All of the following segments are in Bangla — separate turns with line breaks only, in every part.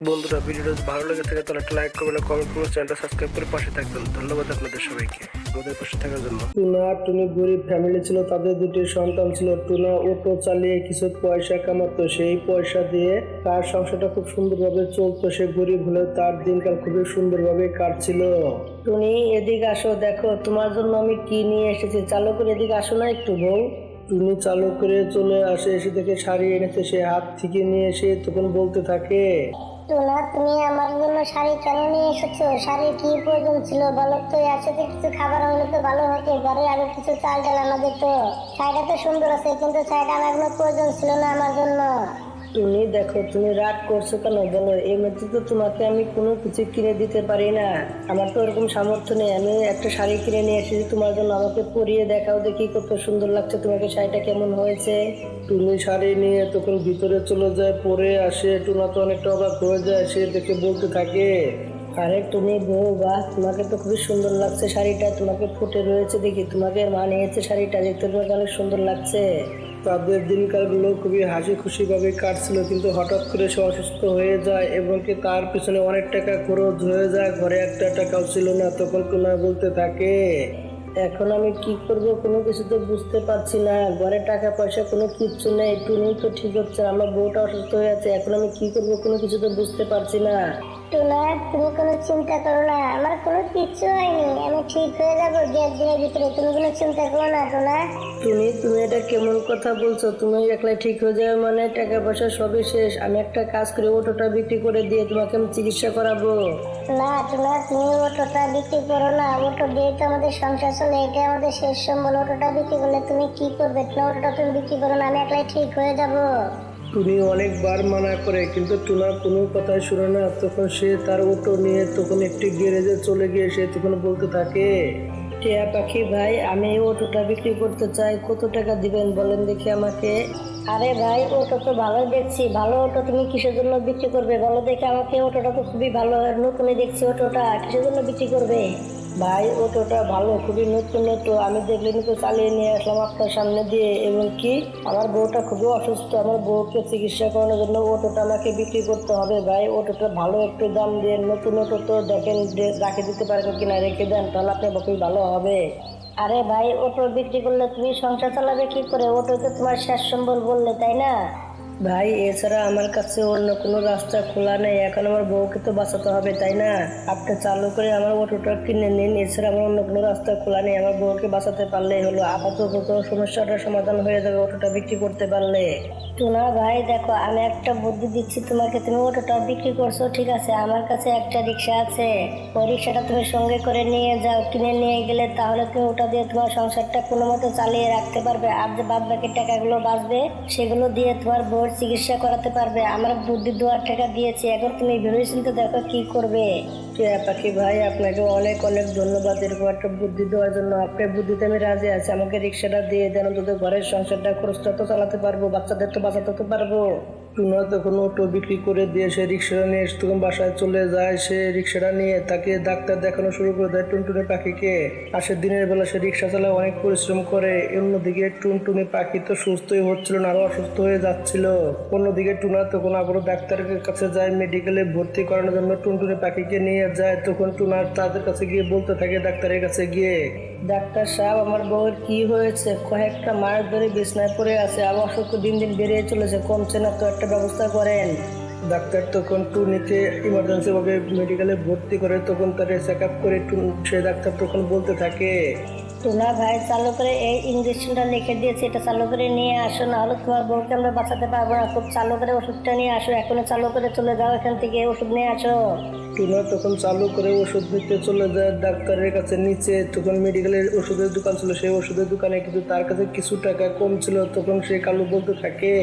বন্ধুরা ভিডিওটা যদি ভালো লেগে থাকে তাহলে একটা লাইক করবেন কমেন্ট করবেন চ্যানেলটা সাবস্ক্রাইব করে পাশে থাকবেন। ধন্যবাদ আপনাদের সবাইকে। আমাদের পাশে থাকার জন্য। টুনা টুনি গরিব ফ্যামিলি ছিল তাদের দুটি সন্তান ছিল। টুনা অটো চালিয়ে কিছু পয়সা কামাতো। সেই পয়সা দিয়ে তার সংসারটা খুব সুন্দরভাবে চলতো। সে গরিব হলেও তার দিনকাল খুবই সুন্দরভাবে কাটছিল।
তুমি এদিকে আসো দেখো তোমার জন্য আমি কি নিয়ে এসেছি? চালু করে এদিকে আসো না একটু বউ।
টুনি চালু করে চলে আসে এসে থেকে শাড়ি এনেছে সে হাত থেকে নিয়ে এসে তখন বলতে থাকে
টুনা তুমি আমার জন্য শাড়ি কেন নিয়ে এসেছ? শাড়ির কি প্রয়োজন ছিল বলো তো? একসাথে কিছু খাবার হলে তো ভালো হতো। ঘরে আরও কিছু চাল ডাল আমাদের তো। শাড়িটা তো সুন্দর আছে, কিন্তু শাড়িটা আমার কোনো প্রয়োজন ছিল না আমার জন্য।
তুমি দেখো তুমি রাগ করছ কেন বলো এমনিতে তো তোমাকে আমি কোনো কিছু কিনে দিতে পারি না। আমার তো ওরকম সামর্থ্য নেই। আমি একটা শাড়ি কিনে নিয়ে এসেছি তোমার জন্য আমাকে পরিয়ে দেখাও দেখি কত সুন্দর লাগছে। তোমাকে শাড়িটা কেমন হয়েছে?
তুমি শাড়ি নিয়ে তখন ভিতরে চলে যায় পরে আসে টুনা তো অনেকটা অবাক হয়ে যায় সে দেখে বলতে থাকে।
আরে তুমি বউ বাহ তোমাকে তো খুবই সুন্দর লাগছে শাড়িটা তোমাকে ফুটে রয়েছে দেখি। তোমাকে মানিয়েছে শাড়িটা দেখতে তোমাকে অনেক সুন্দর লাগছে।
তাদের দিনকালগুলো খুবই হাসি খুশি ভাবে কাটছিল, কিন্তু হঠাৎ করে সে অসুস্থ হয়ে যায় এবং কি তার পিছনে অনেক টাকা খরচ হয়ে যায়, ঘরে একটা টাকাও ছিল না, তখন টুনা বলতে থাকে,
এখন আমি কি করব কোনো কিছু তো বুঝতে পারছি না, ঘরে টাকা পয়সা কোনো কিচ্ছু নেই টুনি তো ঠিক হচ্ছে, আমার বউটা অসুস্থ হয়ে আছে, এখন আমি কি করব কোনো কিছু তো বুঝতে পারছি না।
টুনা তুমি কোনো চিন্তা করো না। আমার কোনো কিচ্ছু হয়নি। আমি ঠিক হয়ে যাব দু একদিনের ভিতরে। তুমি কোনো চিন্তা করো না টুনা
টুনি তুমি এটা কেমন কথা বলছো? তুমি একলা ঠিক হয়ে যাবে মানে টাকা পয়সা সবই শেষ। আমি একটা কাজ করে অটোটা বিক্রি করে দিয়ে তোমাকে আমি চিকিৎসা করাবো।
না টুনা তুমি অটোটা বিক্রি করো না। অটো দিয়ে তো আমাদের সংসার চলে। এটা আমাদের শেষ সম্বল। অটোটা বিক্রি করলে তুমি কি করবে? টুনা অটোটা তুমি বিক্রি করো না। আমি একলাই ঠিক হয়ে যাব।
টুনি অনেকবার মানা করে কিন্তু টুনা কোনো কথাই শুনে না। তখন সে তার অটো নিয়ে তখন একটি গ্যারেজে চলে গিয়ে সে তখন বলতে থাকে
টিয়া পাখি ভাই আমি এই অটোটা বিক্রি করতে চাই। কত টাকা দিবেন বলেন দেখি আমাকে? আরে ভাই অটো তো ভালো দেখছি। ভালো অটো তুমি কিসের জন্য বিক্রি করবে? বলো দেখে আমাকে অটোটা তো খুবই ভালো। নতুনই দেখছি অটোটা কিসের জন্য বিক্রি করবে? ভাই, অটোটা ভালো, খুবই নতুন নতুন আমি দেখলে তো চালিয়ে নিয়ে আসলাম আপনার সামনে দিয়ে, এবং কি, আমার বউটা খুবই অসুস্থ, আমার বউকে চিকিৎসা করানোর জন্য অটোটা আমাকে বিক্রি করতে হবে। ভাই, অটোটা ভালো একটু দাম দিয়ে, নতুন অটো তো দেখেন রাখে দিতে পারবেন কিনা, রেখে দেন, তাহলে আপনার খুবই ভালো হবে। আরে ভাই, অটো বিক্রি করলে তুমি সংসার চালাবে কি করে? অটো তো তোমার শেষ সম্বল বললে, তাই না? ভাই, এছাড়া আমার কাছে অন্য কোনো রাস্তা খোলা নেই। এখন আমার বউকে তো বাঁচাতে হবে, তাই না? আপনি চালু করে আমার অটোটা কিনে নিন। এছাড়া আমার অন্য কোনো রাস্তা খোলা নেই। আমার বউকে বাঁচাতে পারলেই হলো, আপাতত সমস্যাটার সমাধান হয়ে যাবে অটোটা বিক্রি করতে পারলে। টুনা ভাই, দেখো, আমি একটা বুদ্ধি দিচ্ছি তোমাকে। তুমি অটোটা বিক্রি করছ, ঠিক আছে? আমার কাছে একটা রিক্সা আছে। ওই রিক্সাটা তুমি সঙ্গে করে নিয়ে যাও। কিনে নিয়ে গেলে তাহলে তুমি ওটা দিয়ে তোমার সংসারটা কোনো মতো চালিয়ে রাখতে পারবে। আর যে বাদ বাকি টাকাগুলো বাঁচবে, সেগুলো দিয়ে তোমার বউর চিকিৎসা করাতে পারবে। আমার বুদ্ধি দুয়ার টাকা দিয়েছি। এখন তুমি ভেবে দেখো কি করবে। টিয়া পাখি ভাই, আপনাকে অনেক অনেক ধন্যবাদ এরকম একটা বুদ্ধি দেওয়ার জন্য। আপনার বুদ্ধিতে আমি রাজি আছি। আমাকে রিক্সাটা দিয়ে দেন। অন্তত ঘরের সংসারটা খরচটা তো চালাতে পারব, বাচ্চাদের তো বাঁচাতে তো পারব।
টুনা তখন অটো বিক্রি করে দিয়ে সে রিক্সাটা নিয়ে তখন বাসায় চলে যায়। সে রিক্সাটা নিয়ে তাকে ডাক্তার দেখানো শুরু করে দেয় টুনটুনি পাখিকে। আর সে দিনের বেলা সে রিক্সা চালায়, অনেক পরিশ্রম করে। অন্যদিকে টুনটুনি পাখি তো সুস্থই হচ্ছিল না, আরও অসুস্থ হয়ে যাচ্ছিল। অন্যদিকে টুনা তখন আবারও ডাক্তারের কাছে যায়, মেডিকেলে ভর্তি করানোর জন্য টুনটুনি পাখিকে নিয়ে যায়। তখন টুনা তাদের কাছে গিয়ে বলতে থাকে ডাক্তারের কাছে গিয়ে,
ডাক্তার সাহেব, আমার বউয়ের কি হয়েছে? কয়েকটা মাস ধরে বিছনায় পড়ে আছে আর অসুখ দিন দিন বেড়ে চলেছে, কমছে না তো একটা ব্যবস্থা করেন।
ডাক্তার তখন টুনিকে ইমার্জেন্সি ভাবে মেডিকেলে ভর্তি করে তখন তাকে চেক আপ করে সে ডাক্তার তখন বলতে থাকে।
টুনা ভাই চালু করে এই ইঞ্জেকশনটা লিখে দিয়েছি এটা চালু করে নিয়ে আসো না হলে তোমার বউকে আমরা বাঁচাতে পারব না। খুব চালু করে ওষুধটা নিয়ে আসো এখনও চালু করে চলে যাও এখান থেকে ওষুধ নিয়ে আসো।
টুনা তখন চালু করে ওষুধ নিতে চলে যায় ডাক্তারের কাছে নিচে তখন মেডিকেলের ওষুধের দোকান ছিল সেই ওষুধের দোকানে কিন্তু তার কাছে কিছু টাকা কম ছিল তখন সে কালু বলতে থাকে।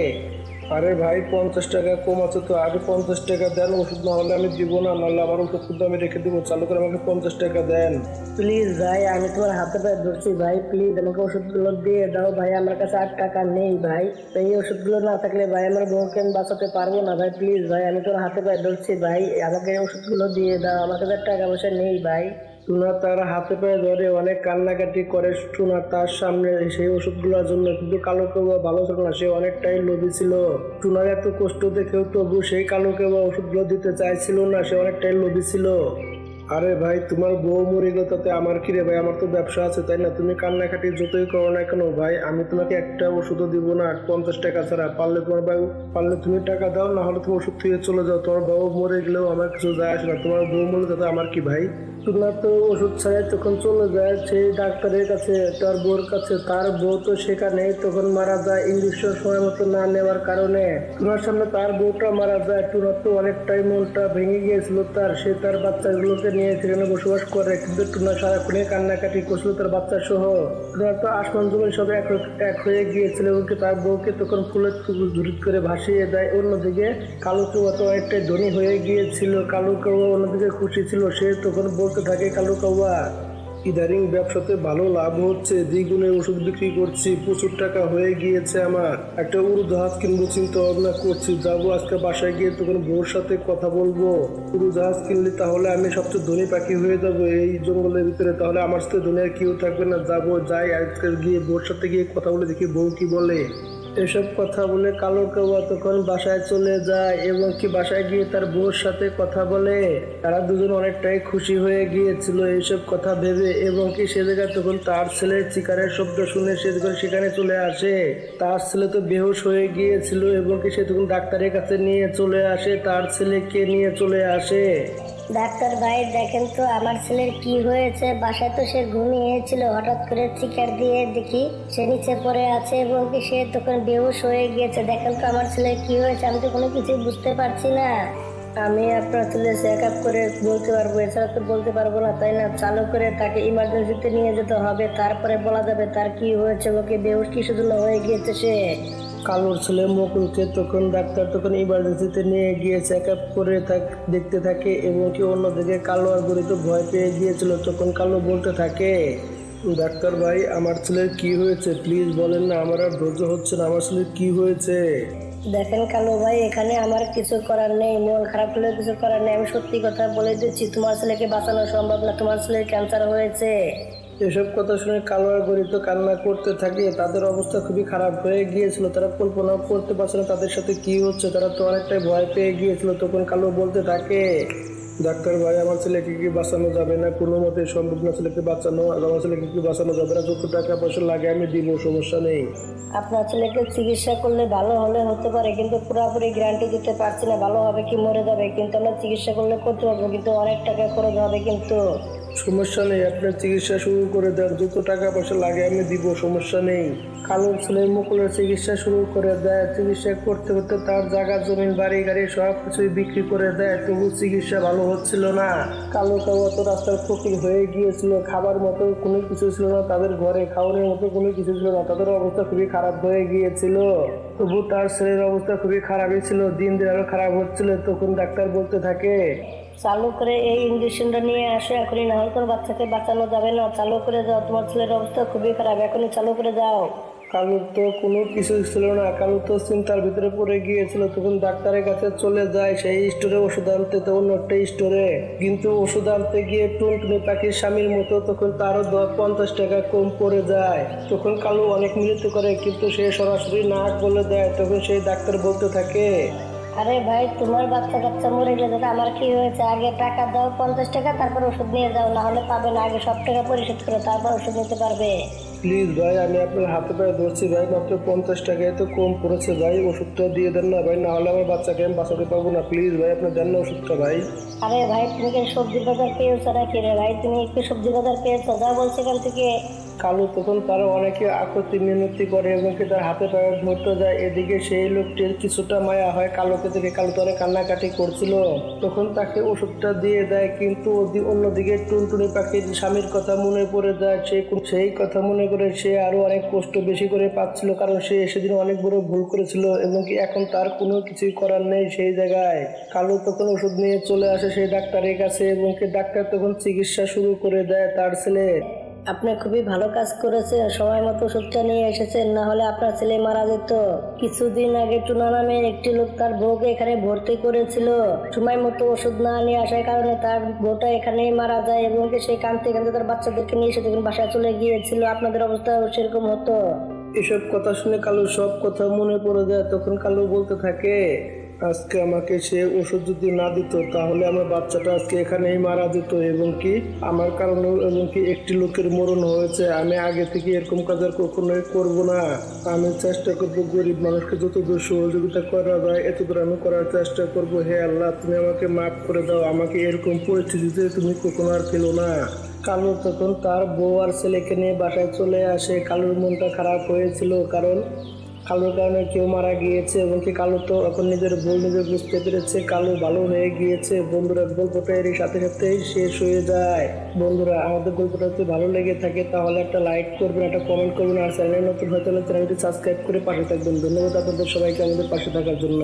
আরে ভাই, পঞ্চাশ টাকা কম আছে তো। আগে পঞ্চাশ টাকা দেন, ওষুধ না হলে আমি দিব না, নাহলে আমার ওষুধ কিন্তু আমি রেখে দিব। চালু করে আমাকে পঞ্চাশ টাকা দেন।
প্লিজ ভাই, আমি তোমার হাতে পায়ে ধরছি ভাই প্লিজ আমাকে ওষুধগুলো দিয়ে দাও ভাই, আমার কাছে আর টাকা নেই ভাই। এই ওষুধগুলো না থাকলে ভাই, আমার বউকে আমি বাঁচাতে পারব না ভাই প্লিজ ভাই, আমি তোমার হাতে পায়ে ধরছি ভাই, আমাকে ওষুধগুলো দিয়ে দাও, আমার কাছে টাকা পয়সা নেই ভাই।
টুনা তার হাতে পায়ে ধরে অনেক কান্নাকাটি করে টুনা তার সামনে সেই ওষুধগুলোর জন্য। কিন্তু কালো কেবা ভালো ছিল না, সে অনেকটাই লোভী ছিল। টুনার এত কষ্ট দেখেও তবু সেই কালো কেবা ওষুধগুলো দিতে চাইছিল না, সে অনেকটাই লোভী ছিল। আরে ভাই, তোমার বউ মরে গেল তাতে আমার কি রে ভাই? আমার তো ব্যবসা আছে, তাই না? তুমি কান্নাকাটি যতই করো না কেন ভাই, আমি তোমাকে একটা ওষুধও দিব না, পঞ্চাশ টাকা ছাড়া। পারলে তোমার ভাই, পারলে তুমি টাকা দাও, না হলে তুমি ওষুধ থেকে চলে যাও। তোমার বউ মরে গেলেও আমার কিছু যায় আসে না। তোমার বউ মরে তাতে আমার কি ভাই? তোমার তো ওষুধ ছাড়াই তখন চলে যায় সেই ডাক্তারের কাছে, তার বউর কাছে। তার বউ তো সেখানে তখন মারা যায় ইঞ্জেকশন সময় মতো না নেওয়ার কারণে। তোমার সামনে তার বউটা মারা যায়। টুনার তো অনেকটাই মনটা ভেঙে গিয়েছিল তার। সে তার বাচ্চাগুলোকে নিয়ে সেখানে বসবাস করে, কিন্তু টুনা সারাক্ষণে কান্নাকাটি করছিল তার বাচ্চা সহ টুনার তো আসমান জমিন সব এক এক হয়ে গিয়েছিল এবং তার বউকে তখন ফুলের ঝুড়িত করে ভাসিয়ে দেয়। অন্যদিকে কালো কেউয়া তো অনেকটাই ধনী হয়ে গিয়েছিল। কালু কাউয়া অন্যদিকে খুশি ছিল, সে তখন বলতে থাকে, কালো কাউয়া ইদারিং ব্যবসাতে ভালো লাভ হচ্ছে, দ্বিগুণে ওষুধ বিক্রি করছি, প্রচুর টাকা হয়ে গিয়েছে আমার। একটা উড়োজাহাজ কিনবো চিন্তা ভাবনা করছি, যাব আজকে বাসায় গিয়ে তখন বউর সাথে কথা বলব। উড়োজাহাজ কিনলে তাহলে আমি সবচেয়ে ধনী পাখি হয়ে যাব, এই জঙ্গলের ভিতরে। তাহলে আমার সাথে দুনিয়ার কেউ থাকবে না, যাব, যাই আজকে গিয়ে বউর সাথে গিয়ে কথা বলে দেখি বউ কি বলে। এসব কথা বলে কালো কেউয়া তখন বাসায় চলে যায় এবং কি বাসায় গিয়ে তার বউর সাথে কথা বলে? তারা দুজন অনেকটাই খুশি হয়ে গিয়েছিল এইসব কথা ভেবে এবং কি সে জায়গায় তখন তার ছেলের চিকারের শব্দ শুনে সে তখন সেখানে চলে আসে, তার ছেলে তো বেহুশ হয়ে গিয়েছিল এবং কি সে তখন ডাক্তারের কাছে নিয়ে চলে আসে, তার ছেলেকে নিয়ে চলে আসে।
ডাক্তার ভাই দেখেন তো, আমার ছেলের কি হয়েছে? বাসায় তো সে ঘুমিয়েছিল, হঠাৎ করে চিকার দিয়ে দেখি সে নিচে পড়ে আছে এবং কি সে তখন বেহুশ হয়ে গিয়েছে। দেখেন তো আমার ছেলের কি হয়েছে, আমি তো কোনো কিছু বুঝতে পারছি না।
আমি আপনার ছেলে চেক আপ করে বলতে পারব, এছাড়া তো বলতে পারব না, তাই না? চালু করে তাকে ইমার্জেন্সিতে নিয়ে যেতে হবে, তারপরে বলা যাবে তার কি হয়েছে, ওকে বেহুশ কিসের জন্য হয়ে গিয়েছে সে?
কালোর ছেলে মুকুলকে তখন ডাক্তার তখন ইমার্জেন্সিতে নিয়ে গিয়ে চেক আপ করে থাক দেখতে থাকে এবং কি অন্যদিকে কালো আর গরিত ভয় পেয়ে গিয়েছিল। তখন কালো বলতে থাকে, ডাক্তার ভাই, আমার ছেলের কি হয়েছে? প্লিজ বলেন না, আমার আর ধৈর্য হচ্ছে না, আমার ছেলের কি হয়েছে?
দেখেন কালো ভাই, এখানে আমার কিছু করার নেই, মন খারাপ হলে কিছু করার নেই। আমি সত্যি কথা বলে দিচ্ছি, তোমার ছেলেকে বাঁচানো সম্ভব না, তোমার ছেলের ক্যান্সার হয়েছে।
এসব কথা শুনে কালো আর গরিত কান্না করতে থাকে, তাদের অবস্থা খুবই খারাপ হয়ে গিয়েছিল। তারা কল্পনা করতে পারছে না তাদের সাথে কি হচ্ছে, তারা তো অনেকটাই ভয় পেয়ে গিয়েছিল। তখন কালো বলতে থাকে, ডাক্তার ভাই, আমার ছেলেকে কি বাঁচানো যাবে না? কোনো মতে সম্ভব না ছেলেকে বাঁচানো। আর আমার ছেলেকে কি বাঁচানো যাবে না? যত টাকা পয়সা লাগে আমি দিব, সমস্যা নেই।
আপনার ছেলেকে চিকিৎসা করলে ভালো হলে হতে পারে, কিন্তু পুরোপুরি গ্যারান্টি দিতে পারছি না, ভালো হবে কি মরে যাবে। কিন্তু আমরা চিকিৎসা করলে করতে পারব কিন্তু অনেক টাকা খরচ হবে কিন্তু।
সমস্যা নেই, আপনার চিকিৎসা শুরু করে দেন। যত টাকা পয়সা লাগে, আমি দিব, সমস্যা নেই। কালোর ছেলে মুকুলের চিকিৎসা শুরু করে দেয়। চিকিৎসা করতে করতে তার জায়গা, জমিন, বাড়ি, গাড়ি সব কিছুই বিক্রি করে দেয়। তবু চিকিৎসা ভালো হচ্ছিল না। কালো কালো অত রাস্তার ফকির হয়ে গিয়েছিল। খাবার মতো কোনো কিছু ছিল না তাদের ঘরে, খাওয়ানোর মতো কোনো কিছু ছিল না। তাদের অবস্থা খুবই খারাপ হয়ে গিয়েছিল। তবু তার ছেলের অবস্থা খুবই খারাপই ছিল। দিন দিন আরও খারাপ হচ্ছিল। তখন ডাক্তার বলতে থাকে
চালু করে এই ইঞ্জেকশনটা নিয়ে আসো, এখনই না হলে তোর বাচ্চাকে বাঁচানো যাবে না। চালু করে যাও, তোমার ছেলের অবস্থা খুবই খারাপ, এখনই চালু করে যাও।
কালু তো কোনো কিছু ছিল না। কালু তো চিন্তার ভিতরে পড়ে গিয়েছিল, তখন ডাক্তারের কাছে চলে যায়, সেই স্টোরে ওষুধ আনতে, তো অন্য একটা স্টোরে। কিন্তু ওষুধ আনতে গিয়ে টুনটুনি পাখির স্বামীর মতো তখন তারও দশ পঞ্চাশ টাকা কম পড়ে যায়। তখন কালু অনেক মিলিত করে, কিন্তু সে সরাসরি নাক বলে দেয়, তখন সেই ডাক্তার বলতে থাকে
আরে ভাই তোমার বাচ্চা কাচ্চা মরে গেলে তো আমার কি হয়েছে? আগে টাকা দাও পঞ্চাশ টাকা তারপর ওষুধ নিয়ে যাও না হলে পাবে না আগে সব টাকা পরিশোধ করো তারপর ওষুধ নিতে পারবে।
প্লিজ ভাই আমি আপনার হাতে পায়ে ধরছি ভাই মাত্র পঞ্চাশ টাকায় তো কম পড়েছে ভাই ওষুধটা দিয়ে দেন না ভাই না হলে আমার বাচ্চাকে আমি বাঁচাতে পারব না প্লিজ ভাই আপনি দেন না ওষুধটা ভাই।
আরে ভাই তুমি কি সবজি বাজার পেয়েছ নাকি রে ভাই? তুমি একটু সবজি বাজার পেয়েছ? যা বলছে এখান থেকে।
কালু তখন তারা অনেকে আকতি মিনতি করে এবং কি তার হাতে পায়ে ধরতে যায়। এদিকে সেই লোকটির কিছুটা মায়া হয় কালোকে থেকে কালো তো কান্নাকাটি করছিল। তখন তাকে ওষুধটা দিয়ে দেয়, কিন্তু অন্যদিকে টুনটুনি পাখির স্বামীর কথা মনে পড়ে যায়। সে সেই কথা মনে করে সে আরও অনেক কষ্ট বেশি করে পাচ্ছিল, কারণ সে সেদিন অনেক বড় ভুল করেছিল এবং কি এখন তার কোনো কিছুই করার নেই সেই জায়গায়। কালো তখন ওষুধ নিয়ে চলে আসে সেই ডাক্তারের কাছে এবং কি ডাক্তার তখন চিকিৎসা শুরু করে দেয় তার ছেলে।
আপনি খুবই ভালো কাজ করেছেন, সময় মতো ওষুধটা নিয়ে এসেছেন, না হলে আপনার ছেলে মারা যেত। কিছুদিন আগে টুনা নামে একটি লোক তার বউকে এখানে ভর্তি করেছিল। সময় মতো ওষুধ না নিয়ে আসার কারণে তার বউটা এখানেই মারা যায় এবং কি সে কানতে কানতে তার বাচ্চাদেরকে নিয়ে এসে দেখুন বাসায় চলে গিয়েছিল, আপনাদের অবস্থা সেরকম হতো?
এসব কথা শুনে কালু সব কথা মনে পড়ে যায়, তখন কালু বলতে থাকে আজকে আমাকে সে ওষুধ যদি না দিত, তাহলে আমার বাচ্চাটা আজকে এখানেই মারা যেত এবং কি আমার কারণে এবং কি একটি লোকের মরণ হয়েছে। আমি আগে থেকে এরকম কাজ আর কখনোই করব না। আমি চেষ্টা করব গরিব মানুষকে যতদূর সহযোগিতা করা যায়, এতদূর আমি করার চেষ্টা করব। হে আল্লাহ, তুমি আমাকে মাফ করে দাও। আমাকে এরকম পরিস্থিতিতে তুমি কখনো আর ফেলো না। কালু তখন তার বউ আর ছেলেকে নিয়ে বাসায় চলে আসে। কালুর মনটা খারাপ হয়েছিল, কারণ কালুর কারণে কেউ মারা গিয়েছে এবং কি কালো তো এখন নিজের ভুল নিজে বুঝতে পেরেছে, কালো ভালো হয়ে গিয়েছে। বন্ধুরা গল্পটা এর সাথে সাথেই শেষ হয়ে যায়। বন্ধুরা, আমাদের গল্পটা যদি ভালো লেগে থাকে তাহলে একটা লাইক করবেন, একটা কমেন্ট করবেন, আর চ্যানেল নতুন হয়তো চ্যানেলটি সাবস্ক্রাইব করে পাশে থাকবেন। ধন্যবাদ আপনাদের সবাইকে আমাদের পাশে থাকার জন্য।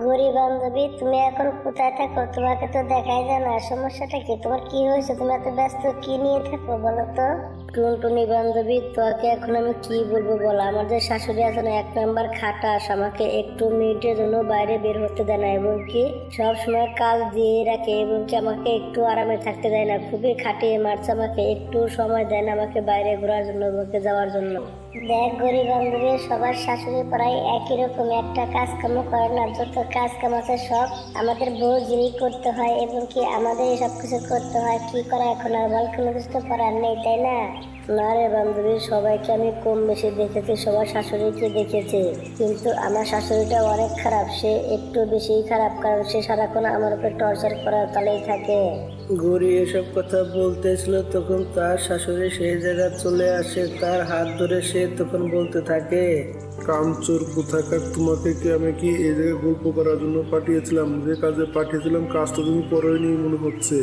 গরিব বান্ধবী, তুমি এখন কোথায় থাকো? তোমাকে তো দেখাই যায় না। সমস্যাটা কি? তোমার কি হয়েছে? তুমি এত ব্যস্ত কি নিয়ে থাকো বলো তো?
টুনটুনি বান্ধবী, তোকে এখন আমি কি বলব বল? আমাদের শাশুড়ি আছে না, এক নাম্বার খাটাস। আমাকে একটু মিনিটের জন্য বাইরে বের হতে দেয় না, এবং কি সব সময় কাজ দিয়ে রাখে, এবং কি আমাকে একটু আরামে থাকতে দেয় না। খুবই খাটিয়ে মারছে আমাকে, একটু সময় দেয় না আমাকে বাইরে ঘোরার জন্য যাওয়ার জন্য।
দেখ, গরিব বান্ধবী, সবার শাশুড়ি প্রায় একই রকম, একটা কাজকর্ম করে না, যত কাজ কাম আছে সব আমাদের বউ যিনি করতে হয়, এবং কি আমাদের সব কিছু করতে হয়, কি করা এখন আর বল, কোনো কিছু তো করার নেই, তাই না?
না রে বান্ধবী, সবাইকে আমি কম বেশি দেখেছি, সবার শাশুড়িকে দেখেছি। কিন্তু আমার শাশুড়িটা অনেক খারাপ, সে একটু বেশি খারাপ, কারণ সে সারাক্ষণ আমার উপর টর্চার করার তালেই থাকে।
গৌরী এসব কথা বলতেছিল, তখন তার শাশুড়ি সেই জায়গায় চলে আসে, তার হাত ধরে সে তখন বলতে থাকে
কামচোর কোথাকার তোমাকে কি আমি কি এই জায়গায় গল্প করার জন্য পাঠিয়েছিলাম? যে কাজে পাঠিয়েছিলাম কাজটা তুমি করোনি মনে হচ্ছে।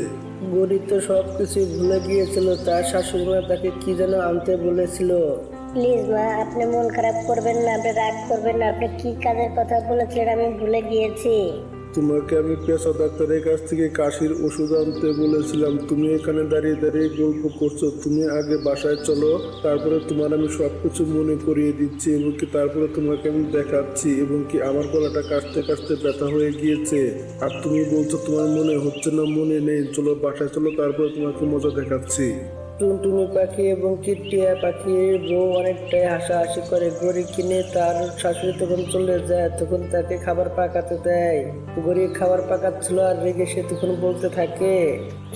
গরিব তো সব কিছু ভুলে গিয়েছিল তার শাশুড়িমা তাকে কি যেন আনতে বলেছিল?
প্লিজ মা আপনি মন খারাপ করবেন না আপনি রাগ করবেন না আপনি কি কাজের কথা বলেছিলেন আমি ভুলে গিয়েছি।
তোমাকে আমি পেশা ডাক্তারের কাছ থেকে কাশির ওষুধ আনতে বলেছিলাম। তুমি এখানে দাঁড়িয়ে দাঁড়িয়ে গল্প করছ। তুমি আগে বাসায় চলো, তারপরে তোমার আমি সব কিছু মনে করিয়ে দিচ্ছি এবং কি তারপরে তোমাকে আমি দেখাচ্ছি এবং কি আমার গলাটা কাশতে কাশতে ব্যথা হয়ে গিয়েছে। আর তুমি বলছো, তোমার মনে হচ্ছে না, মনে নেই। চলো বাসায় চলো, তারপরে তোমাকে মজা দেখাচ্ছি।
টুনটুনি পাখি এবং কি টিয়া পাখির বউ অনেকটাই হাসাহাসি করে গড়ি কিনে তার শাশুড়ি তখন চলে যায়, তখন তাকে খাবার পাকাতে দেয়। গড়ি খাবার পাকাচ্ছিল আর রেগে সে তখন বলতে থাকে,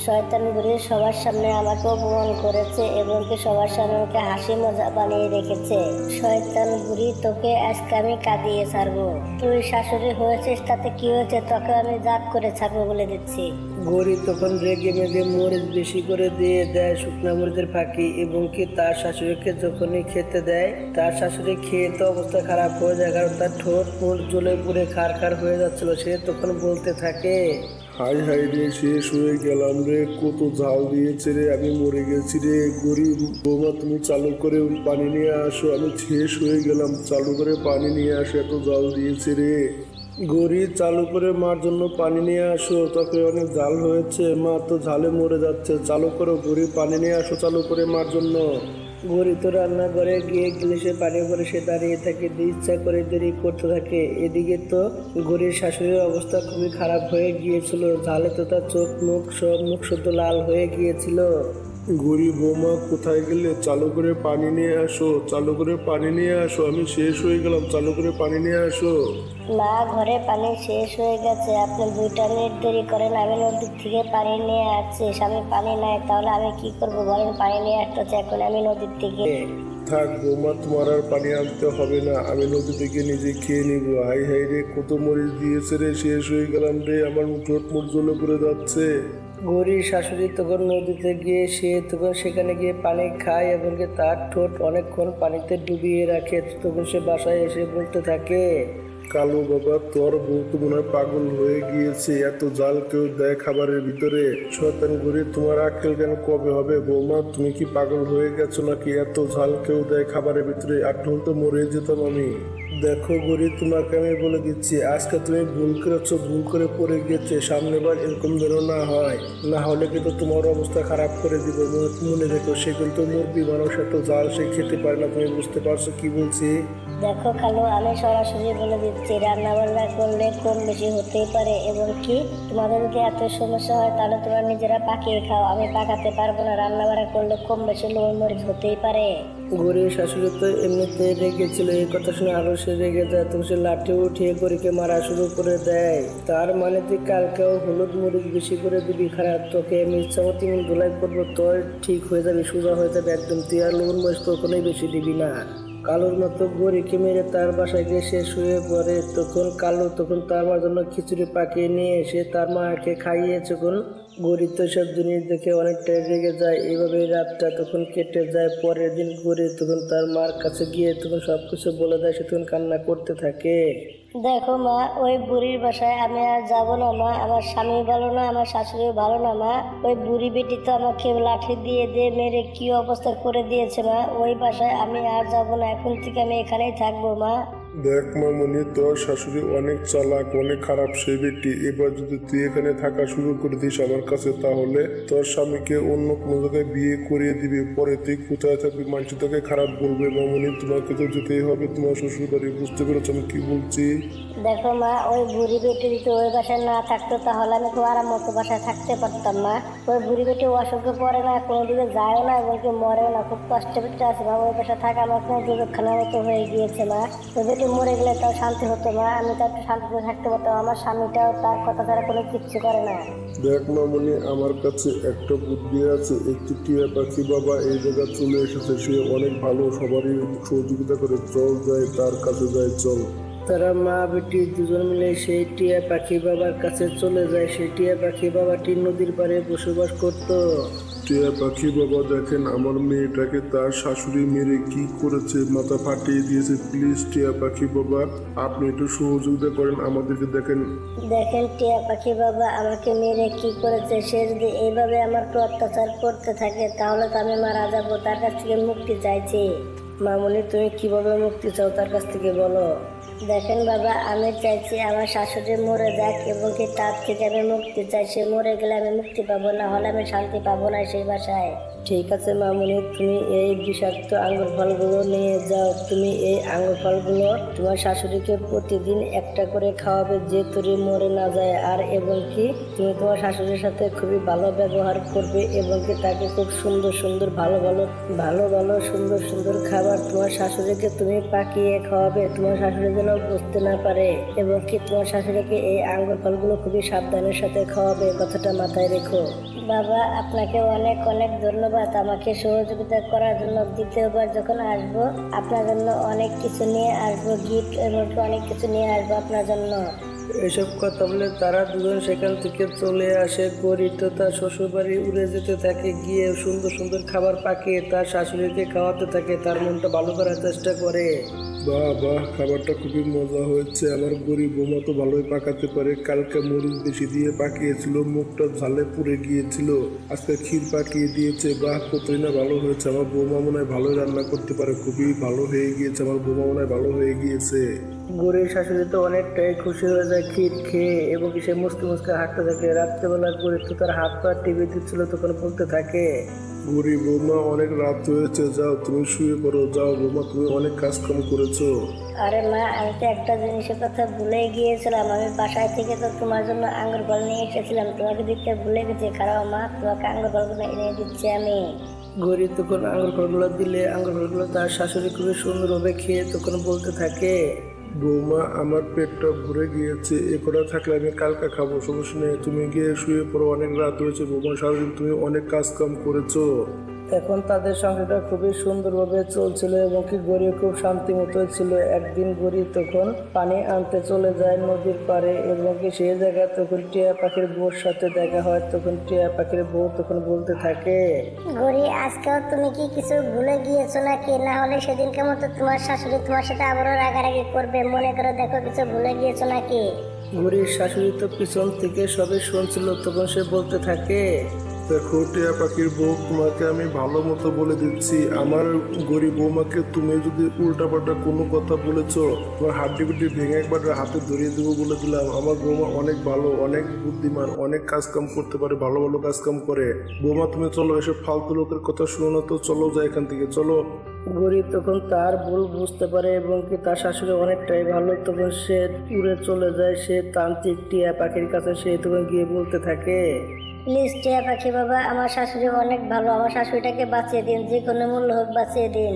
শয়তান বুড়ি সবার সামনে আমাকে অপমান করেছে এবং সবার সামনে আমাকে হাসি মজা বানিয়ে রেখেছে? শয়তান বুড়ি তোকে আজকে আমি কাঁদিয়ে ছাড়বো। তুই শাশুড়ি হয়েছিস, তাতে কি হয়েছে? তোকে আমি জাত করে ছাড়বো বলে দিচ্ছি।
গৌরী তখন রেগে মেগে মরিচ বেশি করে দিয়ে দেয় শুকনা মরিচের ফাঁকি এবং কি তার শাশুড়িকে যখনই খেতে দেয়, তার শাশুড়ি খেয়ে তো অবস্থা খারাপ হয়ে যায় কারণ তার ঠোঁট মুখ জ্বলে পুড়ে খার খার হয়ে যাচ্ছিল। সে তখন বলতে থাকে,
হাই হাই রে, শেষ হয়ে গেলাম রে, কত ঝাল দিয়েছে রে, আমি মরে গেছি রে। গরিব বৌমা, তুমি চালু করে পানি নিয়ে আসো, আমি শেষ হয়ে গেলাম। চালু করে পানি নিয়ে আসো, এত জাল দিয়েছে রে।
গড়ি চালু করে মার জন্য পানি নিয়ে আসো তাকে অনেক ঝাল হয়েছে। মা তো ঝালে মরে যাচ্ছে, চালু করো গড়ি, পানি নিয়ে আসো চালু করে মার জন্য। গড়ি তো রান্নাঘরে গিয়ে গ্লাসে পানি করে সে দাঁড়িয়ে থাকে ইচ্ছা করে দেরি করতে থাকে। এদিকে তো গড়ির শাশুড়ির অবস্থা খুবই খারাপ হয়ে গিয়েছিল। ঝালে তো তার চোখ, মুখ সব, মুখ শুদ্ধ লাল হয়ে গিয়েছিল।
গরিব বৌমা কোথায় গেলে? চালু করে পানি নিয়ে আসো চালু করে পানি নিয়ে আসো আমি শেষ হয়ে গেলাম চালু করে পানি নিয়ে আসো।
না ঘরে পানি শেষ হয়ে গেছে আপনি দুইটা মিনিট দেরি করেন আমি নদীর থেকে পানি নিয়ে আসছি স্বামী পানি নাই তাহলে আমি কি করব? বলেন পানি নিয়ে আসতেছে এখন আমি নদীর থেকে
থাক বৌমা তোমার আর পানি আনতে হবে না আমি নদী থেকে নিজে খেয়ে নিব। হাই হাই রে কত মরিচ দিয়েছে রে শেষ হয়ে গেলাম রে আমার ঠোঁট মুখ জ্বলে পড়ে যাচ্ছে।
গৌরীর শাশুড়ি তখন নদীতে গিয়ে সে তখন সেখানে গিয়ে পানি খায় এবং তার ঠোঁট অনেকক্ষণ পানিতে ডুবিয়ে রাখে। তখন সে বাসায় এসে বলতে থাকে,
কালো বাবা, তোর বউ তো মনে হয় পাগল হয়ে গিয়েছে। এত জাল কেউ দেয় খাবারের ভিতরে? শয়তান ঘুরে তোমার আক্কেল কেন কবে হবে? বৌমা, তুমি কি পাগল হয়ে গেছো নাকি? এত ঝাল কেউ দেয় খাবারের ভিতরে? আর ঢোল তো মরে যেতাম আমি। দেখো গরি তোমাকে আমি বলে দিচ্ছি আজকে তুমি ভুল করেছ ভুল করে পড়ে গিয়েছে সামনেবার এরকম যেন না হয়। না হলে কিন্তু তোমার অবস্থা খারাপ করে দিব। মনে- রেখো সে কিন্তু মুরগি মানুষের তো জাল সে খেতে পারে না তুমি বুঝতে পারছ কি বলছি?
দেখো কালো আমি সরাসরি বলে দিচ্ছি রান্না বান্না করলে কম বেশি হতেই পারে এবং কি? তোমাদের যদি এত সমস্যা হয় তাহলে তোমরা নিজেরা পাকিয়ে খাও আমি পাকাতে পারব না রান্না বান্না করলে কম বেশি লবণ মরিচ হতেই পারে।
গরিব শাশুড়ি তো এমনিতে রেগেছিল এই কথা শুনে আরও সে রেগে যায় সে লাঠি উঠিয়ে গরিকে মারা শুরু করে দেয়। তার মানে তুই কালকেও হলুদ মরিচ বেশি করে দিবি, খারাপ তোকে আমি ইচ্ছা মতো এমন ধুলাই করব, তোর ঠিক হয়ে যাবে, সোজা হয়ে যাবে একদম। তুই আর লবণ মরিচ কখনোই বেশি দিবি না। কালোর মতো গরিকে মেরে তার বাসায় গিয়ে সে শুয়ে পড়ে। তখন কালো, তখন তার মার জন্য খিচুড়ি পাকিয়ে নিয়ে এসে তার মাকে খাইয়েছে তখন গরিব তো সব জিনিস দেখে অনেকটাই রেগে যায়। এইভাবে রাতটা তখন কেটে যায়, পরের দিন গরিব তখন তার মার কাছে গিয়ে তখন সব কিছু বলে দেয়, সে তখন কান্না করতে থাকে।
দেখো মা, ওই বুড়ির বাসায় আমি আর যাব না মা, আমার স্বামী ভালো না, আমার শাশুড়ি ভালো না মা। ওই বুড়ি বেটি তো আমাকে লাঠি দিয়ে দিয়ে মেরে কি অবস্থা করে দিয়েছে মা? ওই বাসায় আমি আর যাব না, এখন থেকে আমি এখানেই থাকব মা।
দেখ মা মামনি তোর শাশুড়ি অনেক চালাক, অনেক খারাপ সে বেটি এবার যদি তুই এখানে থাকা শুরু করে দিস আমার কাছে, তাহলে তোর স্বামীকে অন্য কোনো জায়গায় বিয়ে করিয়ে দিবে। পরে তুই কোথায় থাকবি মানুষ তোকে খারাপ বলবে। মামনি, তোমাকে তো যেতেই হবে, তোমার শ্বশুর বাড়ি বুঝতে পেরেছ আমি কি বলছি?
দেখো মা, ওই বুড়ি বেটি যদি ওই বাসায় না থাকতো তাহলে আমি খুব আরাম মতো বাসায় থাকতে পারতাম মা। ওই বুড়ি বেটি অসুখে পড়ে না কোনোদিকে যায় না এবং কি মরেও না, খুব কষ্ট পেটে আছে মা। ওই বাসায় থাকা আমার কোনো দুর্ঘটনার মতো হয়ে গিয়েছে মা। ওই বেটি মরে গেলে তাও শান্তি হতো মা, আমি তো একটু শান্তিতে থাকতে পারতাম। আমার স্বামীটাও তার কথা ছাড়া কোনো কিচ্ছু করে না।
দেখ মামনি আমার কাছে একটা বুদ্ধি আছে, একটি টিয়া পাখি বাবা এই জায়গা চলে এসেছে, সে অনেক ভালো, সবারই সহযোগিতা করে, চল যায় তার কাছে যায় চল।
তারা মা বেটি দুজন মিলে সেই টিয়া পাখি বাবার কাছে চলে যায়। সেই টিয়া পাখি বাবাটি নদীর পাড়ে বসবাস করত।
টিয়া পাখি বাবা দেখেন আমার মেয়েটাকে তার শাশুড়ি মেরে কি করেছে মাথা ফাটিয়ে দিয়েছে। প্লিজ টিয়া পাখি বাবা আপনি একটু সহযোগিতা করেন আমাদেরকে দেখেন।
দেখেন টিয়া পাখি বাবা আমাকে মেরে কি করেছে সে যদি এইভাবে আমার অত্যাচার করতে থাকে তাহলে তো আমি মারা যাব তার কাছ থেকে মুক্তি চাইছি।
মামনি তুমি কীভাবে মুক্তি চাও তার কাছ থেকে বলো।
দেখেন বাবা, আমি চাইছি আমার শাশুড়ি মরে যাক এবং কি তার থেকে আমি মুক্তি চাই। সে মরে গেলে আমি মুক্তি পাবো, না হলে আমি শান্তি পাবো না সেই বাসায়।
ঠিক আছে, মামনি, তুমি এই বিষাক্ত আঙ্গুর ফলগুলো নিয়ে যাও। তুমি এই আঙ্গুর ফলগুলো তোমার শাশুড়িকে প্রতিদিন একটা করে খাওয়াবে যে তোরে মরে না যায়। আর এবং কি, তুমি তোমার শাশুড়ির সাথে খুবই ভালো ব্যবহার করবে এবং কি তাকে খুব সুন্দর সুন্দর ভালো ভালো ভালো ভালো সুন্দর সুন্দর খাবার তোমার শাশুড়িকে তুমি পাকিয়ে খাওয়াবে। তোমার শাশুড়ি যেন বুঝতে না পারে এবং কি তোমার শাশুড়িকে এই আঙ্গুর ফলগুলো খুবই সাবধানের সাথে খাওয়াবে। কথাটা মাথায় রেখো।
বাবা, আপনাকে অনেক অনেক ধন্যবাদ। আমাকে সহযোগিতা করার জন্য। দ্বিতীয়বার যখন আসব, আপনার জন্য অনেক কিছু নিয়ে আসব গিফট এমনকি অনেক কিছু নিয়ে আসব আপনার জন্য।
এসব কথা বলে তারা দুজন সেখান থেকে চলে আসে। গরিব তো তার শ্বশুরবাড়ি উড়ে যেতে থাকে, গিয়ে সুন্দর সুন্দর খাবার পাকিয়ে তার শাশুড়িকে খাওয়াতে থাকে, তার মনটা ভালো করার চেষ্টা করে।
বাহ বাহ খাবারটা খুবই মজা হয়েছে। আমার গরিব বোমা তো ভালোই পাকাতে পারে। কালকে মরিচ বেশি দিয়ে পাকিয়েছিল, মুখটা ঝালে পুড়ে গিয়েছিল। আজকে ক্ষীর পাকিয়ে দিয়েছে। বাহ, কতই না ভালো হয়েছে। আমার বৌমা মনে হয় ভালোই রান্না করতে পারে। খুবই ভালো হয়ে গিয়েছে। আমার বৌমা মনে হয় ভালো হয়ে গিয়েছে।
গরিব শাশুড়ি তো অনেকটাই খুশি হয়ে যায় ক্ষীর খেয়ে এবং সে মুসকে মুসকে হাঁটতে থাকে। রাত্রেবেলা গরিব তো তার হাত পা টিভি দিচ্ছিল, তখন বলতে থাকে
গরিব বৌমা অনেক রাত হয়েছে যাও তুমি শুয়ে পড়ো যাও বৌমা তুমি অনেক কাজ কাম করেছ।
আরে মা আমি তো একটা জিনিসের কথা ভুলে গিয়েছিলাম। আমি বাসায় থেকে তো তোমার জন্য আঙ্গুর ফল নিয়ে এসেছিলাম। তোমাকে দিতে ভুলে গেছি খারাপ মা তোমাকে আঙ্গুর ফলগুলো এনে দিচ্ছি আমি।
গরিব তখন আঙুর ফলগুলো দিলে আঙুর ফলগুলো তার শাশুড়ি খুবই সুন্দরভাবে খেয়ে তখন বলতে থাকে।
বৌমা, আমার পেটটা ভরে গিয়েছে। এ কটা থাকলে আমি কালকে খাব। সমস্যা নেই, তুমি গিয়ে শুয়ে পড়ো। অনেক রাত হয়েছে। বৌমা, সারাদিন তুমি অনেক কাজ কাম করেছ।
এখন তাদের সংসারটা খুবই সুন্দরভাবে চলছিল এবং কি গরিব খুব শান্তি মতো ছিল। একদিন গরিব তখন পানি আনতে চলে যায় নদীর পাড়ে এবং কি সেই জায়গায় তখন টিয়া পাখির বউর সাথে দেখা হয়। তখন টিয়া পাখির বউ তখন বলতে থাকে
গড়ি আজকেও তুমি কি কিছু ভুলে গিয়েছো নাকি? না হলে সেদিনকে মতো তোমার শাশুড়ি তোমার সাথে আবারও রাগারাগি করবে। মনে করো দেখো কিছু ভুলে গিয়েছো নাকি?
গরিব শাশুড়ি তো পিছন থেকে সবে শুনছিল তখন সে বলতে থাকে
দেখো টিয়া পাখির বউ তোমাকে আমি ভালো মতো বলে দিচ্ছি। আমার গরিব বৌমাকে তুমি যদি উল্টাপাল্টা কোনো কথা বলেছ, তোমার হাড্ডি ভেঙে একবার হাতে ধরিয়ে দেবো বলে দিলাম। আমার বৌমা অনেক ভালো, অনেক বুদ্ধিমান, অনেক কাজ কাম করতে পারে, ভালো ভালো কাজ কাম করে। বৌমা তুমি চলো, এসব ফালতু লোকের কথা শুনো না তো, চলো যাই এখান থেকে, চলো।
গরিব তখন তার ভুল বুঝতে পারে এবং কি তার শাশুড়ি অনেকটাই ভালো, তখন সে উড়ে চলে যায়, সে তান্ত্রিক টিয়া পাখির কাছে সে তখন গিয়ে বলতে থাকে।
প্লিজ টিয়া পাখি বাবা, আমার শাশুড়ি অনেক ভালো। আমার শাশুড়িটাকে বাঁচিয়ে দিন, যে কোনো মূল্য হোক বাঁচিয়ে দিন।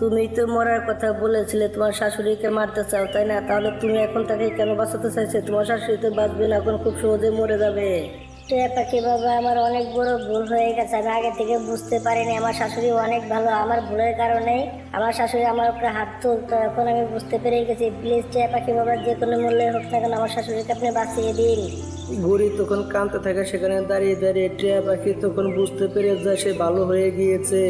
তুমি তো মরার কথা বলেছিলে, তোমার শাশুড়িকে মারতে চাও, তাই না? তাহলে তুমি এখন তাকে কেন বাঁচাতে চাইছো? তোমার শাশুড়ি তো বাঁচবে না, এখন খুব সহজে মরে যাবে।
টিয়া পাখি বাবা, আমার অনেক বড় ভুল হয়ে গেছে। আমি আগে থেকে বুঝতে পারিনি, আমার শাশুড়ি অনেক ভালো, আমার ভুলের কারণেই আমার শাশুড়ি আমার উপরে হাত তুলতো। এখন আমি বুঝতে পেরে গেছি প্লিজ টিয়া পাখি বাবা, যে কোনো মূল্যে হোক না কেন আমার শাশুড়িকে আপনি বাঁচিয়ে দিন।
গড়ি তখন কাঁদতে থাকে, সেখানে দাঁড়িয়ে দাঁড়িয়ে টিয়া পাখি তখন বুঝতে পেরে যায়, সে ভালো হয়ে গিয়েছে।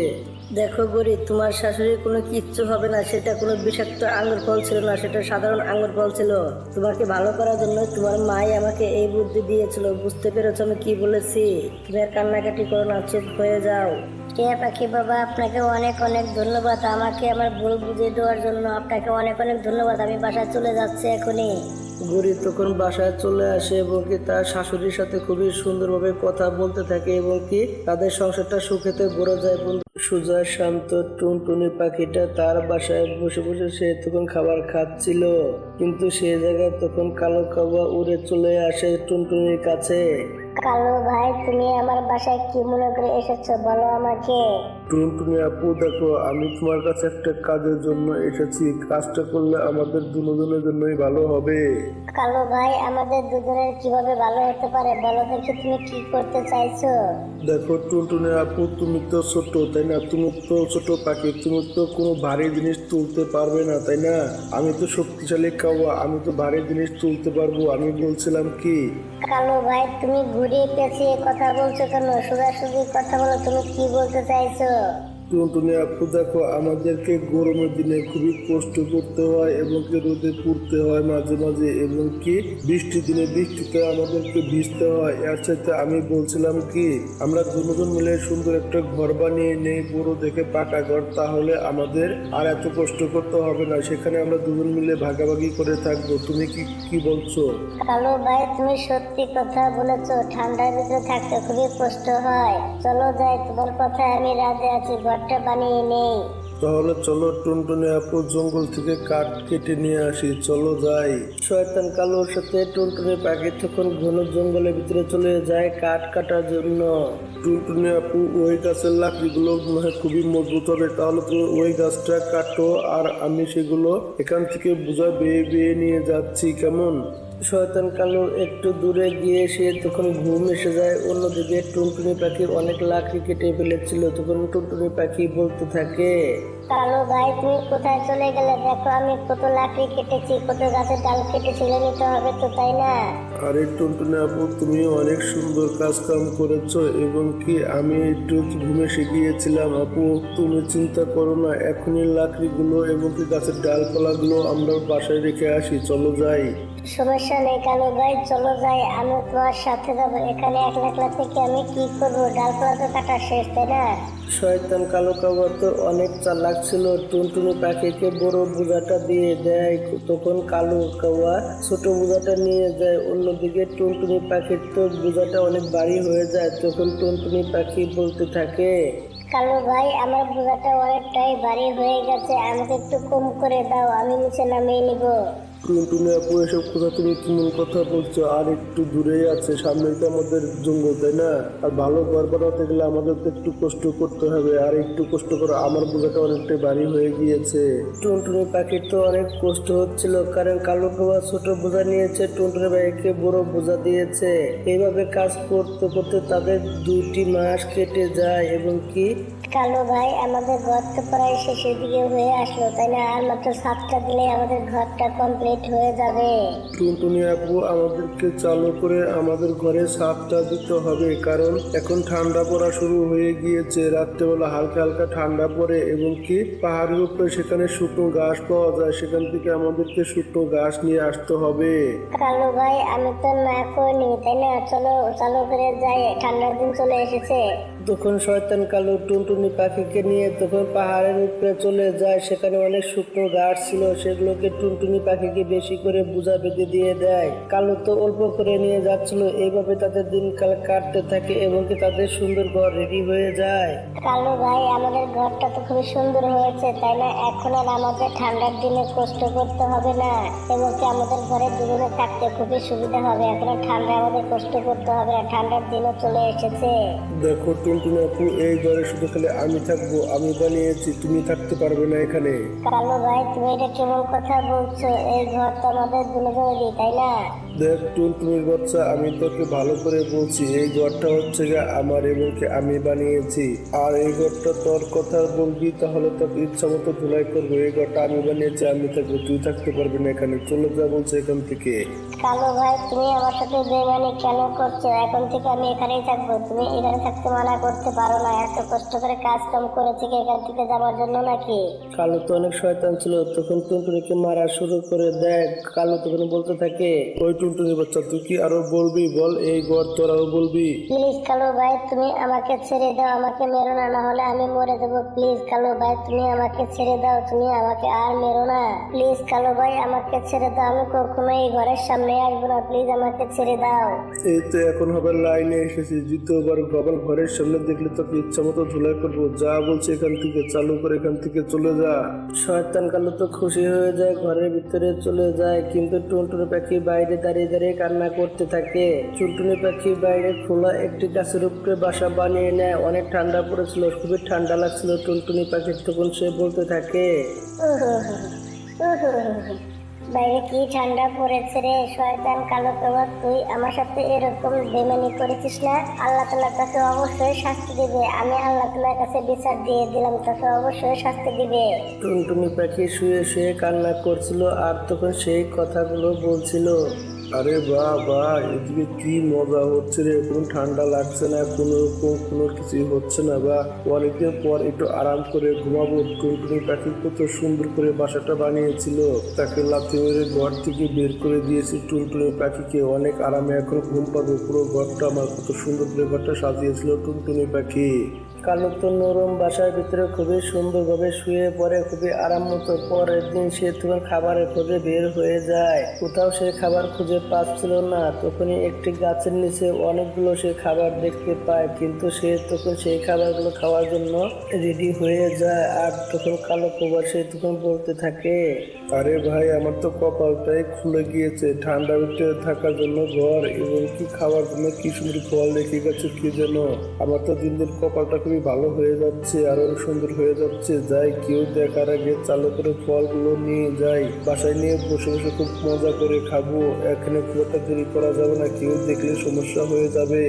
দেখো গরিব তোমার শাশুড়ির কোনো কিচ্ছু হবে না, সেটা কোনো বিষাক্ত আঙ্গুর ফল ছিল না, সেটা সাধারণ আঙ্গুর ফল ছিল। তোমাকে ভালো করার জন্য তোমার মাই আমাকে এই বুদ্ধি দিয়েছিল, বুঝতে পেরেছ আমি কি বলেছি? তুমি আর কান্নাকাটি করো না, চুপ হয়ে যাও।
টিয়া পাখি বাবা, আপনাকে অনেক অনেক ধন্যবাদ। আমাকে আমার ভুল বুঝিয়ে দেওয়ার জন্য আপনাকে অনেক অনেক ধন্যবাদ। আমি বাসায় চলে যাচ্ছি এখনই।
গরিব তখন বাসায় চলে আসে এবং কি তার শাশুড়ির সাথে খুবই সুন্দরভাবে কথা বলতে থাকে এবং কি তাদের সংসারটা সুখেতে ভরে যায়। বন্ধু সুজা শান্ত, টুনটুনি পাখিটা তার বাসায় বসে বসে সে তখন খাবার খাচ্ছিল। কিন্তু সে জায়গায় তখন কালো কাবা উড়ে চলে আসে টুনটুনির কাছে।
কালো ভাই, তুমি আমার বাসায় কি মনে করে এসেছ? বলো আমাকে।
টুনটুনি আপু দেখো আমি তোমার কাছে একটা কাজের জন্য এসেছি। কাজটা করলে আমাদের দুজনের জন্যই ভালো হবে।
কালো ভাই আমাদের দুজনের কীভাবে ভালো হতে পারে বলো দেখি তুমি কি করতে চাইছো?
দেখো টুনটুনি আপু তুমি তো ছোট তাই না? তুমি তো ছোট পাখি তুমি তো কোনো ভারী জিনিস তুলতে পারবে না তাই না? আমি তো শক্তিশালী কাওয়া আমি তো ভারী জিনিস তুলতে পারব আমি বলছিলাম কি?
কালো ভাই তুমি ঘুরে পেঁচিয়ে কথা বলছো কেন? সোজাসুজি কথা বলো তুমি কি বলতে চাইছো?
love টুনটুনি আপু, দেখো, আমাদেরকে গরমের দিনে খুবই কষ্ট করতে হয় এবং কি রোদে পুড়তে হয় মাঝে মাঝে এবং কি বৃষ্টির দিনে বৃষ্টিতে আমাদেরকে ভিজতে হয়। এর সাথে আমি বলছিলাম কি, আমরা দুজন মিলে সুন্দর একটা ঘর বানিয়ে নেই বড় দেখে পাকা ঘর, তাহলে আমাদের আর এত কষ্ট করতে হবে না। সেখানে আমরা দুজন মিলে ভাগাভাগি করে থাকব। তুমি কি কি বলছো?
কালো ভাই, তুমি সত্যি কথা বলেছ, ঠান্ডার ভিতরে থাকতে খুবই কষ্ট হয়। চলো যাই, তোমার কথায় আমি রাজি আছি ঘরটা বানিয়ে নেই।
তাহলে চলো টুনটুনি আপু জঙ্গল থেকে কাঠ কেটে নিয়ে আসি, চলো যাই।
শয়তান কালোর সাথে টুনটুনি পাখি তখন ঘন জঙ্গলের ভিতরে চলে যায় কাঠ কাটার জন্য।
টুনটুনি আপু, ওই গাছের লাকড়িগুলো খুবই মজবুত হবে, তাহলে তুমি ওই গাছটা কাটো আর আমি সেগুলো এখান থেকে বোঝা বেয়ে বেয়ে নিয়ে যাচ্ছি, কেমন?
শয়তান কালো একটু দূরে গিয়ে সে তখন ঘুম এসে যায়। অন্যদিকে টুনটুনি পাখি অনেক লাকড়ি কেটে ফেলেছিল। তখন টুনটুনি পাখি বলতে থাকে
কালো ভাই তুমি কোথায় চলে গেলে? দেখো আমি কত লাকড়ি কেটেছি কত গাছের ডাল কেটে ছেড়ে নিতে হবে তো তাই না?
আরে টুনটুনি আপু তুমি অনেক সুন্দর কাজ কাম করেছ এবং কি আমি একটু ঘুমে শিখিয়েছিলাম আপু। তুমি চিন্তা করো না এখনই লাকড়িগুলো এবং কি গাছের ডালপালাগুলো আমরা বাসায় রেখে আসি চলো যাই।
সমস্যা নেই কালো ভাই চলো যাই। আমি তোমার সাথে যাব। এখানে একলা একলা থেকে আমি কি করব? ডালপালা তো কাটা শেষ তাই না?
শয়তান কালো কাবা তো অনেক চালাক ছিল। টুনটুনি পাখিকে বড় বোঝাটা দিয়ে দেয়। তখন কালো কাওয়া ছোট বোঝাটা নিয়ে যায়। অন্যদিকে টুনটুনি পাখির তো বোঝাটা অনেক ভারী হয়ে যায়। তখন টুনটুনি পাখি বলতে থাকে
কালো ভাই আমার বোঝাটা অনেকটাই ভারী হয়ে গেছে। আমাকে একটু কম করে দাও। আমি নিচে নামিয়ে নিবো।
টুনটুনি আপু এসব কথা তুমি কেমন কথা বলছো, আর একটু দূরেই আছে, সামনেই তো আমাদের জঙ্গল, তাই না? আর ভালো ঘর বানাতে গেলে আমাদের তো একটু কষ্ট করতে হবে, আর একটু কষ্ট করে আমার বোঝাটা অনেকটাই ভারী হয়ে গিয়েছে।
টুনটুনি পাখির তো অনেক কষ্ট হচ্ছিল, কারণ কালো কাবা ছোট বোঝা নিয়েছে, টুনটুনি পাখিকে বড় বোঝা দিয়েছে। এইভাবে কাজ করতে করতে তাদের দুটি মাস কেটে যায়, এবং কি?
কালো ভাই, আমাদের ঘর তো প্রায় শেষের দিকে হয়ে আসলো, তাই না? আর মাত্র সাতটা দিলে আমাদের ঘরটা কমপ্লিট
লেট হয়ে যাবে।
টুনটুনি আপু আমাদেরকে চালু করে আমাদের ঘরে সাপটা দিতে হবে কারণ এখন ঠান্ডা পড়া শুরু হয়ে গিয়েছে। রাত্রেবেলা হালকা হালকা ঠান্ডা পড়ে এবং কি পাহাড়ের উপরে সেখানে শুকনো ঘাস পাওয়া যায় সেখান থেকে আমাদেরকে শুকনো ঘাস নিয়ে আসতে হবে।
কালু ভাই আমি তো না করিনি তাই না? চলো চালু করে যাই ঠান্ডার দিন চলে এসেছে।
তখন শয়তান কালো টুনটুনি পাখিকে নিয়ে তখন পাহাড়ের উপরে চলে যায় সেখানে অনেক শুকনো গাছ ছিল সেগুলোকে টুনটুনি পাখিকে বেশি করে বোঝা বেঁধে দিয়ে দেয়। কালো তো অল্প করে নিয়ে যাচ্ছিল এইভাবে তাদের দিনকাল কাটতে থাকে এবং কি তাদের সুন্দর ঘর রেডি হয়ে যায়।
কালো ভাই আমাদের ঘরটা তো খুবই সুন্দর হয়েছে তাই না? এখন আর আমাদের ঠান্ডার দিনে কষ্ট করতে হবে না এবং কি আমাদের ঘরে দুজনে থাকতে খুবই সুবিধা হবে। এখন ঠান্ডা আমাদের কষ্ট করতে হবে না ঠান্ডার দিনও চলে এসেছে।
দেখো টুনটুনি আপু, এই ঘরে শুধু খালি আমি থাকব, আমি বানিয়েছি, তুমি থাকতে পারবে না এখানে।
কালো ভাই, তুমি এটা কেমন কথা বলছো? এই ঘর তো আমাদের দুজনেরই, তাই না?
দেখ টুনটুনির বাচ্চা আমি তোকে ভালো করে বলছি এই ঘরটা হচ্ছে গা আমার এবং আমি বানিয়েছি। আর এই ঘরটা তোর কথা বলবি তাহলে তোকে ইচ্ছা মতো ধুলাই করব। এই ঘরটা আমি বানিয়েছি আমি থাকব তুই থাকতে পারবি না এখানে। চলে যা বলছে এখান থেকে।
কালু ভাই তুমি আমার সাথে বেমানি কেন করছ? এখন থেকে আমি এখানেই থাকব। তুমি এখানে থাকতে মানা করতে পারো না। এত কষ্ট করে কাজ কাম করেছি কি এখান থেকে যাওয়ার জন্য নাকি?
কালো তো অনেক শয়তান ছিল। তখন টুনটুনিকে মারা শুরু করে দেয়। কালো তখন বলতে থাকে
ওই টুনটুনি বাচ্চা তুই কি আরও বলবি? বল এই ঘর তোর আরও বলবি।
প্লিজ কালু ভাই তুমি আমাকে ছেড়ে দাও আমাকে মেরো না না হলে আমি মরে প্লিজ কালু ভাই তুমি আমাকে ছেড়ে দাও তুমি আমাকে আর মেরো না। প্লিজ কালু ভাই আমাকে ছেড়ে দাও আমি কখনো এই ঘরের সামনে আসব না। প্লিজ আমাকে ছেড়ে দাও।
এই তো এখন হবে লাইনে এসেছি দ্বিতীয়বার ঘরের সামনে দেখলে তোকে ইচ্ছা মতো ধুলাই করব যা বলছে এখান থেকে চালু করে এখান থেকে চলে যা।
শয়তান কালো তো খুশি হয়ে যায় ঘরের ভিতরে চলে যায় কিন্তু টুনটুনি পাখি বাইরে দাঁড়িয়ে দাঁড়িয়ে কান্না করতে থাকে। টুনটুনি পাখি বাইরে খোলা একটি গাছের উপরে বাসা বানিয়ে নেয়। অনেক ঠান্ডা পড়েছিল খুবই ঠান্ডা লাগছিল। টুনটুনি পাখির তখন সে বলতে থাকে
বাইরে কি ঠান্ডা পড়েছে রে? শয়তান কালো প্রভাব তুই আমার সাথে এরকম বেমানি করেছিস না? আল্লাহ তালা তোকে অবশ্যই শাস্তি দিবে। আমি আল্লাহ তালার কাছে বিচার দিয়ে দিলাম তোকে অবশ্যই শাস্তি দিবে।
টুনটুনি পাখি শুয়ে শুয়ে কান্না করছিল আর তখন সেই কথাগুলো বলছিল।
আরে বাহ বাহ এদিকে কি মজা হচ্ছে রে? কোনো ঠান্ডা লাগছে না, কোনো রকম, কোনো কিছুই হচ্ছে না বা? অনেকদিন পর একটু আরাম করে ঘুমাবো। টুনটুনি পাখি কত সুন্দর করে বাসাটা বানিয়েছিল। তাকে লাথি মেরে ঘর থেকে বের করে দিয়েছি টুনটুনি পাখিকে। অনেক আরামে এখন ঘুম পাবো। পুরো ঘরটা আমার কত সুন্দর করে ঘরটা সাজিয়েছিল টুনটুনি পাখি।
কালো তো নরম, বাসার ভিতরে খুবই সুন্দরভাবে শুয়ে পড়ে, খুবই আরাম মতো পরের দিন সে তখন খাবারের খোঁজে বের হয়ে যায়। কোথাও সে খাবার খুঁজে পাচ্ছিল না। তখনই একটি গাছের নিচে অনেকগুলো সে খাবার দেখতে পায়, কিন্তু সে তখন সেই খাবারগুলো খাওয়ার জন্য রেডি হয়ে যায়। আর তখন কালো কবার সে তখন বলতে থাকে
আরে ভাই, আমার তো কপালটাই খুলে গিয়েছে। ঠান্ডা ভিতরে থাকার জন্য ঘর এবং কি খাওয়ার জন্য কি সুন্দর ফল রেখে গেছে কি যেন। আমার তো দিন দিন কপালটা খুবই ভালো হয়ে যাচ্ছে, আরও সুন্দর হয়ে যাচ্ছে। যাই, কেউ দেখার আগে চালু করে ফলগুলো নিয়ে যাই। বাসায় নিয়ে বসে বসে খুব মজা করে খাব। এখানে খুব একটা দেরি করা যাবে না, কেউ দেখলে সমস্যা হয়ে যাবে।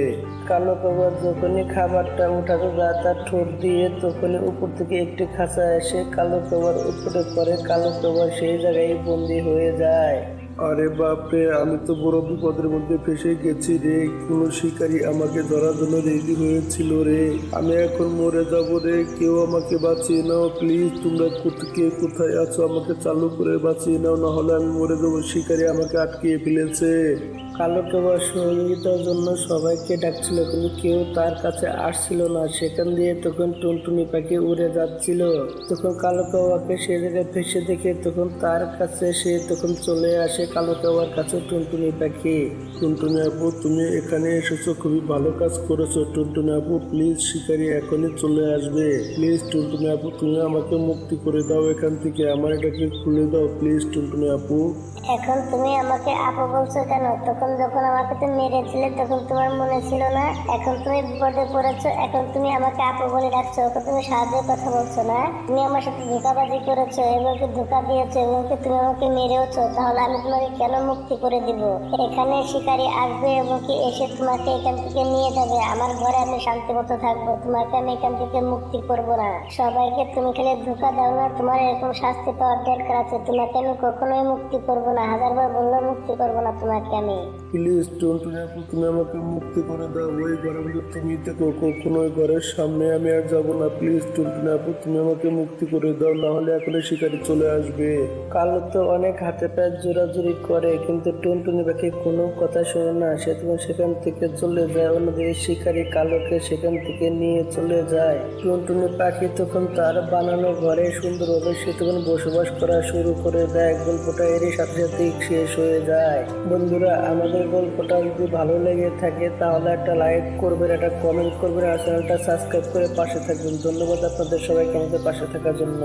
কালো কবার যখনই খাবারটা উঠাতে যায় তার ঠোঁট দিয়ে তখনই উপর থেকে একটি খাঁচা এসে কালো কবার উপরে পরে কালো কবার সেই জায়গায় বন্দি হয়ে যায়।
আরে বাপরে, আমি তো বড় বিপদের মধ্যে ফেসে গেছি রে। কোনো শিকারী আমাকে ধরার জন্য রেডি হয়েছিল রে। আমি এখন মরে যাব রে। কেউ আমাকে বাঁচিয়ে নাও, প্লিজ। তোমরা কে কোথায় আছো আমাকে চালু করে বাঁচিয়ে নাও না হলে আমি মরে যাব। শিকারী আমাকে আটকিয়ে ফেলেছে।
কালো কবার সহযোগিতার জন্য সবাইকে ডাকছিল, কিন্তু কেউ তার কাছে আসছিল না। সেখান দিয়ে তখন টুনটুনি পাখি উড়ে যাচ্ছিল। তখন কালো কাওয়াকে সে জায়গায় ফেসে দেখে তখন তার কাছে সে তখন চলে আসে কালো কাওয়ার কাছে টুনটুনি পাখি।
টুনটুনি আপু, তুমি এখানে এসেছ, খুবই ভালো কাজ করেছ। টুনটুনি আপু প্লিজ শিকারি এখনই চলে আসবে। প্লিজ টুনটুনি আপু, তুমি আমাকে মুক্তি করে দাও এখান থেকে। আমার এটাকে খুলে দাও প্লিজ টুনটুনি আপু।
এখন তুমি আমাকে আপু বলছো কেন? তখন যখন আমাকে তুমি মেরেছিলে, তখন তোমার মনে ছিল না? এখন তুমি বিপদে পড়েছো, এখন তুমি আমাকে আপু বলে ডাকছো, এখন তুমি সাহায্যের কথা বলছো না? তুমি আমার সাথে ধোকাবাজি করেছ এবং কি ধোকা দিয়েছ এবং কি তুমি আমাকে মেরেওছো, তাহলে আমি তোমাকে কেন মুক্তি করে দিব? এখানে শিকারী আসবে এবং কি এসে তোমাকে এখান থেকে নিয়ে যাবে? আমার ঘরে আমি শান্তি মতো থাকব, তোমাকে আমি এখান থেকে মুক্তি করব না। সবাইকে তুমি খালি ধোকা দাও না, তোমার এরকম শাস্তি পাওয়ার দরকার আছে, তোমাকে আমি কখনোই মুক্তি করব
না। হাজারবার বললেও মুক্তি করব না তোমাকে আমি।
প্লিজ টুনটুনি আপু, তুমি আমাকে মুক্তি করে দাও। ওই মধ্যে তুমি দেখো কখনো ওই ঘরের সামনে আমি আর যাব না। প্লিজ টুনটুনি আপু, তুমি আমাকে মুক্তি করে দাও, না হলে এখনই শিকারি চলে আসবে।
কালো তো অনেক হাতে পায়ে জোরাজুরি করে, কিন্তু টুনটুনি পাখি কোনো কথা শোনে না। সে তখন সেখান থেকে চলে যায়, অন্যদিকে শিকারি কালোকে সেখান থেকে নিয়ে চলে যায়। টুনটুনি পাখি তখন তার বানানো ঘরে সুন্দরভাবে সে তখন বসবাস করা শুরু করে দেয়। গল্পটা এরই সাথে সাথে শেষ হয়ে যায়। বন্ধুরা, আমাদের গল্পটা যদি ভালো লেগে থাকে তাহলে একটা লাইক করবেন, একটা কমেন্ট করবেন আর চ্যানেলটা সাবস্ক্রাইব করে পাশে থাকবেন। ধন্যবাদ আপনাদের সবাইকে আমাদের পাশে থাকার জন্য।